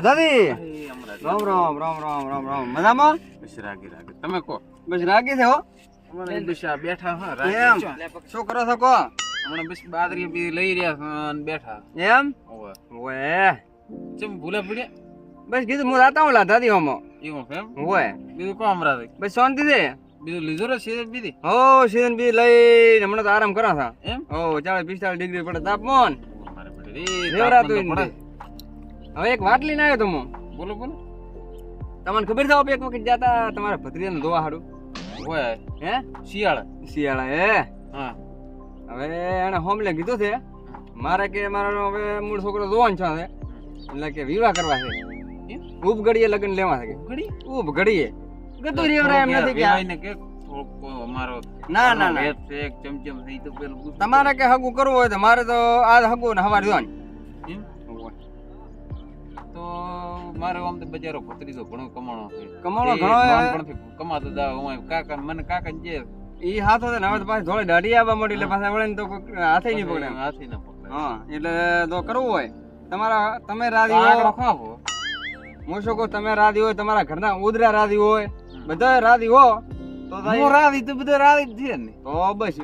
હમણાં રામ રામ રામ રામ રામ રામ. મજામાં? બસ રાગી રાગી. તમે કહો. બસ રાગી છે હો. બેઠા હા રાગી. શું કરો છો કો હમણાં બસ બાદરી બી લઈ રહ્યા બેઠા. એમ? ઓએ ચમ ભૂલે પડ્યા? બસ કીધું હું રાતા હું લાધાજી હોમો. એવું એમ? ઓએ બીજું કો થઈ બસ શાંતિ છે? બીજું લીધો રે સીધે બીધી હો સીઝન બી લઈ હમણાં તો આરામ કરા છો એમ? હો ચાલીસ પિસ્તાલીસ ડિગ્રી પડે તાપમાન. મારે પડે. હવે એક વાત લઈને આવ્યો તો બોલો બોલો. તમને ખબર થાવ એક વખત જતા તમારા ભત્રીજાને ધોવા હાડું? હોય હે? શિયાળા. શિયાળા હે? હા. હવે એને હોમલે કીધું છે મારે કે મારો હવે મૂળ છોકરો જોવાનો છે એટલે કે વિવાહ કરવા છે? ઉપ ઘડીએ લગ્ન લેવા છે. ઘડી ઉપ ઘડીએ ગતું રેવરા એમ નથી કે આઈને કે અમારો ના ના ના. એક ચમચમ છે તો પેલું તમારે કે હગું કરવું હોય તો મારે તો આજ હગું ને હવાર જોવાનું. મારે આમ તો બજારો ભત્રીજો ઘણો કમાણો છે. કમાણો ઘણો કમાતો દા હું કાકા મને કાકા જે ઈ હાથો ને હવે પાછી થોડી દાઢી આવવા મળી એટલે પાછા વળે તો હાથે નહીં પકડે હાથે હાથી પકડે. હા એટલે તો કરવું હોય. તમારા તમે રાજી હોય હો? શું કહું તમે રાજી હોય તમારા ઘરના ઉદરા રાજી હોય બધા રાજી હો. તો થાય. તો બધા રાજી જ છે ને. તો બસ.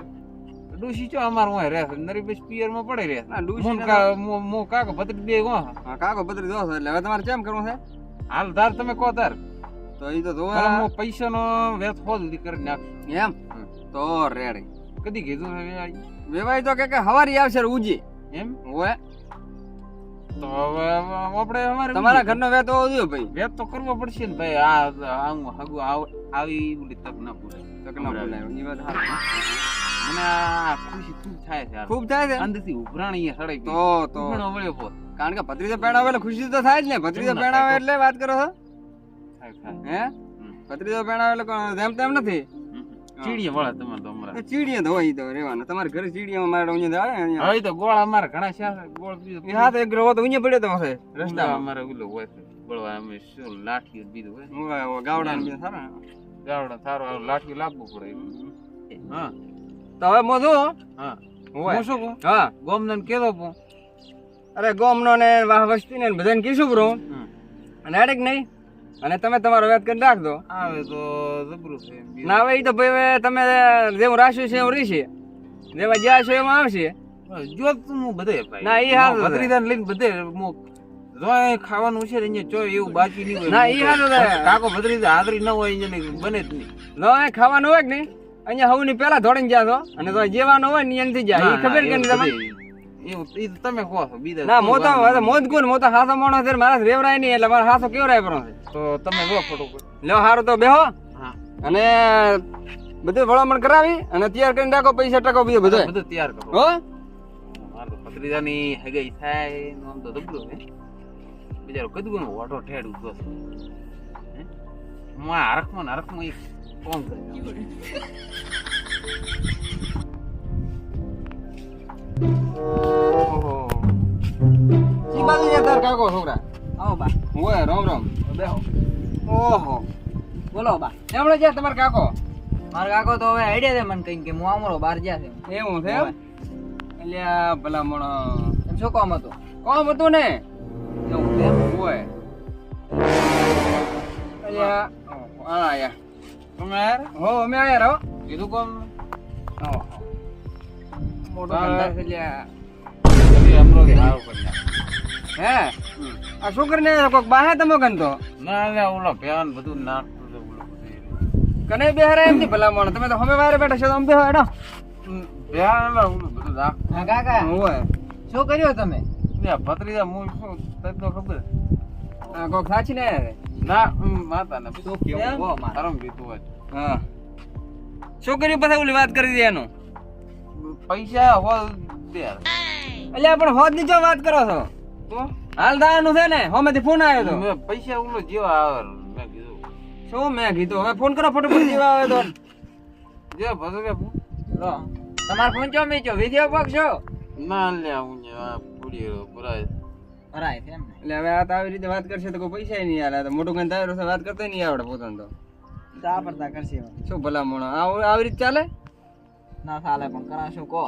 ડુસી ચો અમાર હોય રે નરીબેશ પિયરમાં પડે રે ના, ડૂસી મું મુ- મુ કાકો પતરી બે ગો. હા કાકો પતરી દો એટલે હવે તમારે કેમ કરવું છે? હાલ ધાર તમે કો ધાર. તો ઈ તો જો હું પૈસા નો વેત હોદ સુધી કરી નાખ. એમ? તો રેડ. કદી કીધું છે વેવાઈ? વેવાય તો કે કે હવારી આવશે ઉજી. એમ? હોય તો હવે આપણે અમારે તમારા ઘરનો વેત હોવો જોઈએ ભાઈ. વેત તો કરવો પડશે ને ભાઈ. આ હું હગું આવી તક ના પૂરે તક ના બોલાય. એ વાત હારી. મને આ ખુશી ખૂબ થાય છે ખૂબ થાય છે અંદરથી ઉભરાણી સડાઈ તો તો. વળ્યો પોત. કારણ કે ભત્રીજો પહેણાવે એટલે ખુશી તો થાય જ ને. ભત્રીજો પહેણાવે એટલે વાત કરો છો. હે? ભત્રીજો પહેણાવે એટલે જેમ તેમ નથી? ચીડિયા ચીડીએ વળે તમારે તો. ચીડીએ તો હોય તો રેવાનું તમારે ઘરે ચીડીયામાં મારે આવે તો ગોળ અમારે ઘણા છે ગોળ બીજો ઈ હાથ એક ગ્રહો તો ઊંઝે પડ્યો તો હશે રસ્તા અમારે ઓલો હોય છે ગોળવા અમે શું લાઠી બીજું હોય. ગાવડા સારા ગાવડા થારો લાઠી લાવવું પડે. હા. તો હવે મોધું હા. હું શું કહું? હા. ગોમદન કેતો હું અરે ગોમનો ને વાહ વસ્તી ને બધાને કીશું બ્રો. અને અડેક નહીં. અને તમે તમારો વેત કરી રાખજો આવે તો જબરું છે ના હવે તો ભાઈ તમે જેવું રાખ્યું છે એવું રહેશે જેવા જ્યાં છે એમાં આવશે. જો તું હું બધે ના, એ હાલ છે. લઈને બધે હું જો ખાવાનું છે ને અહીંયા એવું બાકી નહીં હોય. ના, એ હાલ. કાકો ભત્રીજા હાજરી ન હોય બને જ નહીં. જો ખાવાનું હોય કે નહીં? અહીંયા હવની પેલા ગયા જાશો અને તો જેવાનું હોય ને અહીંયાથી જાય. એ ખબર કે નહીં તમને? તો તમે કહો છો બીજા ના કોઈ મો તો વાત હવે મોજ કોણ છે મારા રેવરાય નહીં એટલે મારા હાથો કેવરાય છે. તો તમે જો લ્યો હારું તો બેહો. હા. અને બધું ભલામણ કરાવી અને તૈયાર કરીને રાખો પૈસા ટકો બીજો બધો. બધું તૈયાર કરો. હો? ભત્રીજાની હગાઈ થાય તો છે. બિચારો કદું નો ઓટો ઠેડ ઊભો છે. હું? આ હરખમાં હરખમાં એક કોમ કરી ઓહો ઈ બાજુ છે તાર કાકો છોકરા. આવો બા. હોય રામ રામ. બેહો. ઓહો. બોલો બા. એમણે છે તમાર કાકો? મારો કાકો તો હવે આઈડિયા છે મને કઈ કે હું આમરો બહાર જ્યાં છે. એવું છે એટલે ભલા મોણો એમ શું કામ હતું? કોમ હતું ને? એવું છે એમ? અલ્યા આયા. તમે યાર હો અમે આયા રહો. કીધું કોમ ઓહો મોટો હા. ધંધા છે લ્યા. નાખ. હે? આ શું કરીને કોક બાહે તમે કનતો ના લે ઓલો ભેન બધું બધું કને બેહરા એમ ની ભલા મોણો તમે તો હમે વારે બેઠા છો તો અમે બેહો એડો ને ઓલું બધું નાખતું હા કાકા. હોય શું કર્યું તમે? લે ભત્રીજા હું શું તને તો ખબર? કોક સાચી ને ના માતા ને શું કેવું કહો બીતું હોય હા. શું કર્યું પછી ઓલી વાત કરી દે એનું? પૈસા હોલ અલ્યા પણ હોદની જો વાત કરો છો? તો? હાલ દાવાનું છે ને હોમેથી ફોન આવ્યો તો. પૈસા ઓલો જેવા આવે મેં કીધું. શું મેં કીધું? હવે ફોન કરો ફટોફટ જેવા આવે તો. જે ભત્રીજા લો. તમારો ફોન ચો મેચો વિડિયો પગ છો? ના લે હું આ પૂડી પુરાય ભરાય. છે એમ એટલે હવે આ આવી રીતે વાત કરશે તો કોઈ પૈસા નહીં આલે આ તો મોટું તારો વાત કરતા નહીં આવડે પોતાને તો. આ પડતા કરશે શું ભલા મોણો? આ આવી રીતે ચાલે? ના ચાલે પણ કરાશું કહો?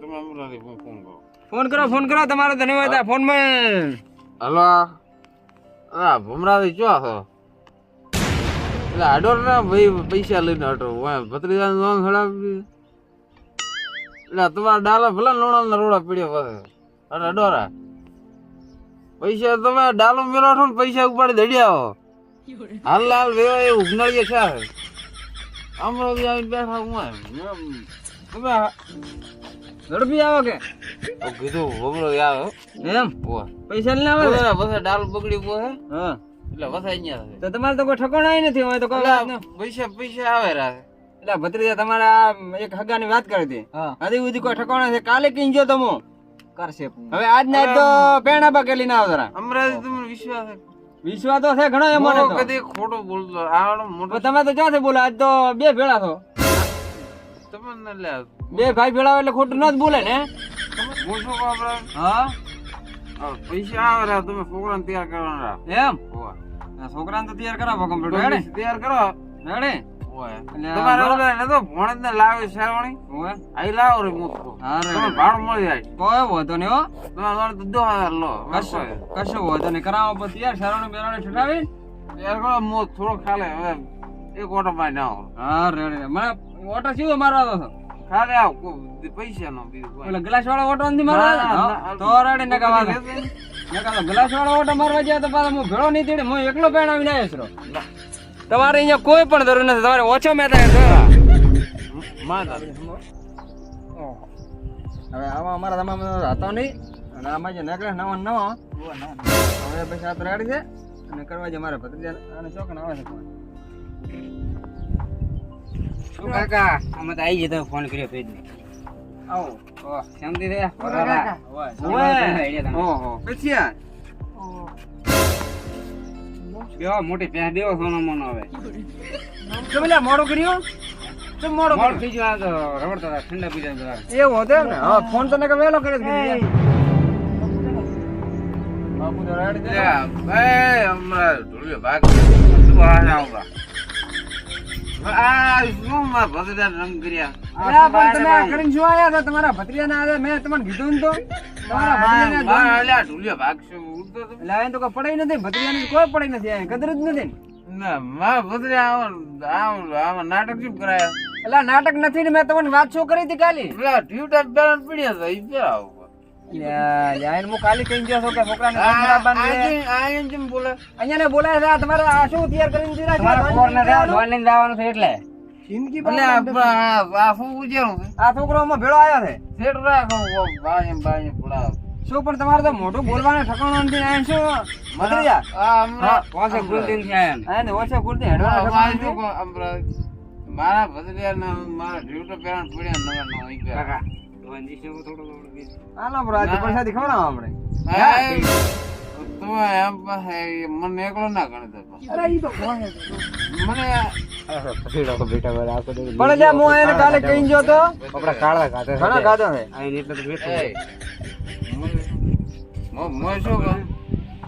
તમે ફોન કરો. ફોન કરો ફોન કરો તમારે ધન્યવાદ આ ફોનમાં હલો આ ભમરાથી ચો છો એટલે આડોર ના ભાઈ પૈસા લઈને હટો. ભત્રીજા લોન ખડાવી એટલે તમારા ડાલા ભલે લોણા ના રોડા પીડ્યો પાસે અને અડોરા. પૈસા તમે ડાલો મેળો ને પૈસા ઉપાડી દડી આવો. હાલ હાલ વેવા એ ઉઘનાળીએ છે બી આવીને બેઠા હું એમ. તમે ઝડપી આવો કે. કીધું ભમરો આવે. એમ? પૈસા લઈને આવે? બસ ડાલ બગડી ગયો હે. હા. એટલે બસ અહીંયા તો તમારે તો કોઈ ઠકોણાય નથી હોય તો પૈસા પૈસા આવે રાખે એટલે ભત્રીજા તમારે આ એક હગાની વાત કરી હતી. હા. હજી સુધી કોઈ ઠકોણા છે કાલે કઈ ગયો તમો. કરશે. હવે આજ ના તો પેણા બકેલી ના આવતા અમરાજી તમને વિશ્વાસ વિશ્વાસ તો છે ઘણો એમ હું કદી ખોટું બોલતો. આ મોટો તમે તો ક્યાંથી બોલો? આજ તો બે ભેળા છો. તમને લે. બે ભાઈ ભેળા એટલે ખોટું ન જ બોલે ને. તમે પૂછો કો આપણે. હા? પૈસા આવે રહ્યા તમે છોકરાને તૈયાર કરવાના. એમ? છોકરાને તો તૈયાર કરાવો કમ્પ્યુટર તૈયાર કરો. હેડે એટલે ને એક ઓટો માં ના હા રેડી મને ઓટો શું મારવા દો ખાલે આવ પૈસા નો બીજું ઓલા ગ્લાસ વાળો ઓટો નથી મારવા ના, ના, તો રેડે નકા વાત નકા તો ગ્લાસ વાળો ઓટો મારવા જાય તો પાછો હું ભેળો નહીં તેડે. હું એકલો પેણાવીને આવ્યો છું તમારે અહીંયા કોઈ પણ જરૂર નથી. તમારે ઓછો મેં થાયમાં હવે આવા અમારા તમામ હતો નહીં. અને આમાં જે નેકલેસ નવા નવો. હવે પછી આ રેડી છે. અને કરવા જે મારા ભત્રીજા. અને ચોકન આવે છે. શું કાકા? અમે તો આવી જતો ફોન કર્યો તો જ આવો. ઓહ, શાંતિ રે કાકા. બરાબર. ઓહો. પછી આ મોટી ભેંસ દેવો સોનો મોનો હવે તો પેલા મોડું કર્યું? તો મોડું મોડું થઈ ગયું તો રવડતા હતા, ઠંડા પી હતા. એવું હતું ને? હા ફોન તને કે વેલો કરે બાપુ તો રેડી છે. એ હમણાં ઢોલિયો ભાગ શું આ આવું તમારા ભત્રીયા ના મેં તમને કીધું તો. તમારા ભત્રીજાને બા, તો? એટલે એને તો કોઈ પડાઈ નથી ભત્રીજાની કોઈ પડાઈ નથી આ કદર જ નથી ના. મા ભગદા આમ આમ આવો નાટક શું કરાયા? એટલે નાટક નથી ને મેં તમને વાત શું કરી હતી કાલી? ટ્યુટર બેલન પડ્યા હતા ઈ બે આવો હું કાલી કહી ગયો છો કે છોકરાને કામડા બાંધી દે. આ એમ કેમ બોલે? અહીંયા ને બોલાય છે આ તમારે આ શું તૈયાર કરીને છે? જવાનું છે એટલે. એટલે આ શું ઉજેરું આ છોકરો ભેળો આવ્યો છે. સેટ રાખો બાય બાય પડાવ શું પણ તમારે તો મોટું બોલવાનું ઠકાણો નથી આયા શું મદરિયા આ હમણાં. પાસે ગુલદીનથી આયા ને. ને ઓછે કુર્તી હેડવાના ઠકાણું શું કહો, મારા ભત્રીજાના મારા પડ્યા નવા નવા ઈ કાકા, ધોઈને દીશે એવું થોડું થોડું હાલો બરો આજે પરસાદી ખવડાવો આપણે. હા, તમે એમ મને એકલો ના ગણતો મને પણ લ્યા હું એને કાલે કહી જો તો. આપણા કાળા ખાતે ઘણા ખાધો છે આઈને એટલે તો બેઠો મ- શું કહું?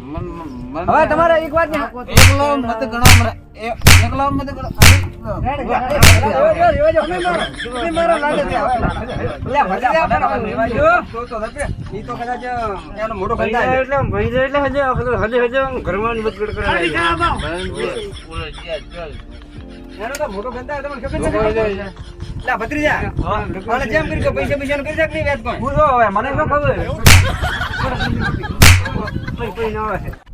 મન- મન- મન- હવે તમારે એક વાત ને એકલો મત ગણો મને. એકલો મત ગણો. ઈ તો કદાચ એનો મોટો કંટાળો છે. બોલે, જ્યાં ચાલ. એનો તો મોટો કંટાળો તમને ખબર છે? લા, ભત્રીજા. આને જેમ કરી કે પૈસા પૈસાનું કરી શકે નહીં વ્યાજ હવે મને શું ખબર પડી પડી આવે છે